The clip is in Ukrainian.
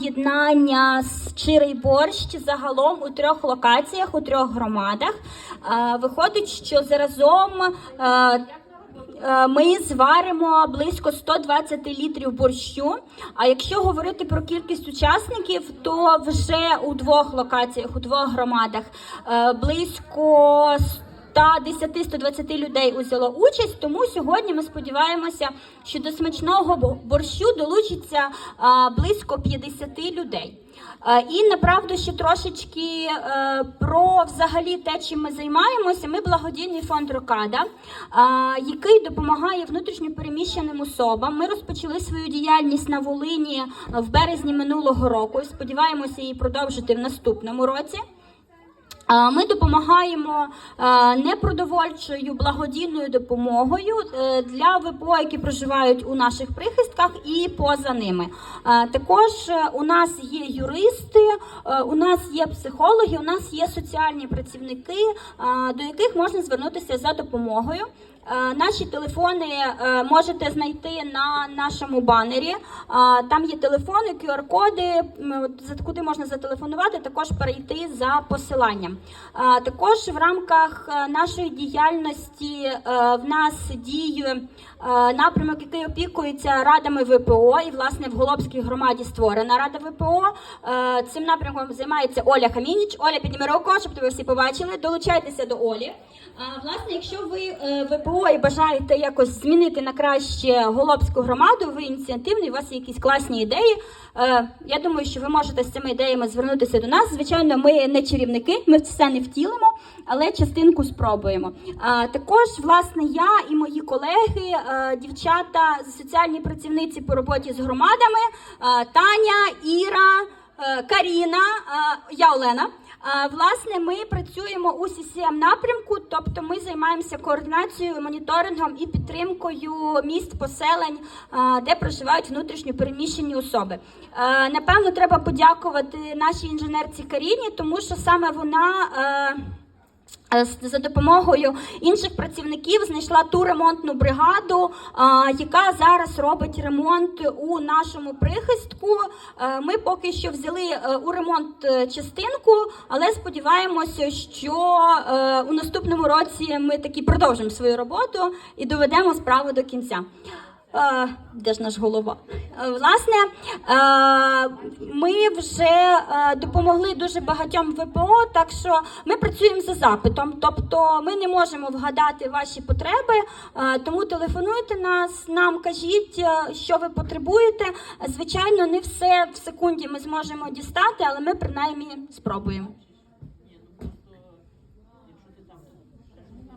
об'єднання з Чирий борщ загалом у трьох локаціях, у трьох громадах. Е, Виходить, що заразом е, е, ми зваримо близько 120 літрів борщу. А якщо говорити про кількість учасників, то вже у двох локаціях, у двох громадах е, близько 110-120 людей узяло участь. Тому сьогодні ми сподіваємося, що до смачного борщу долучиться близько 50 людей. І направду ще трошечки е, про взагалі те, чим ми займаємося. Ми благодійний фонд Рокада, який допомагає внутрішньопереміщеним особам. Ми розпочали свою діяльність на Волині в березні минулого року. Сподіваємося її продовжити в наступному році. Е, Ми допомагаємо е, непродовольчою благодійною допомогою е, для ВПО, які проживають у наших прихистках і поза ними. Також у нас є юристи, у нас є психологи, у нас є соціальні працівники, до яких можна звернутися за допомогою. Е, Наші телефони е, можете знайти на нашому банері. Е, Там є телефони, QR-коди, куди можна зателефонувати, також перейти за посиланням. Також в рамках нашої діяльності в нас діє напрямок, який опікується радами ВПО, і власне в Голобській громаді створена рада ВПО. Цим напрямком займається Оля Хамініч. Оля, підніми руку, щоб тебе всі побачили. Долучайтеся до Олі. А, Власне, якщо ви е, ВПО і бажаєте якось змінити на краще Голобську громаду, ви ініціативний, у вас є якісь класні ідеї. е, Я думаю, що ви можете з цими ідеями звернутися до нас. Звичайно, ми не чарівники, ми все не втілимо, але частинку спробуємо. А, Також, власне, я і мої колеги, е, дівчата, соціальні працівниці по роботі з громадами, е, Таня, Іра. Е, Каріна, е, я Олена. Е, Власне, ми працюємо у CCM напрямку, тобто ми займаємося координацією, моніторингом і підтримкою міст поселень, е, де проживають внутрішньо переміщені особи. Е, Напевно, треба подякувати нашій інженерці Каріні, тому що саме вона. Е, Е, за допомогою інших працівників знайшла ту ремонтну бригаду, яка зараз робить ремонт у нашому прихистку. Е, Ми поки що взяли е, у ремонт е, частинку, але сподіваємося, що е, у наступному році ми таки продовжимо свою роботу і доведемо справу до кінця. Е, Де ж наш голова? Е, Власне, е, ми вже допомогли дуже багатьом ВПО, так що ми працюємо за запитом. Тобто ми не можемо вгадати ваші потреби, тому телефонуйте нас, нам кажіть, що ви потребуєте. Звичайно, не все в секунді ми зможемо дістати, але ми принаймні спробуємо.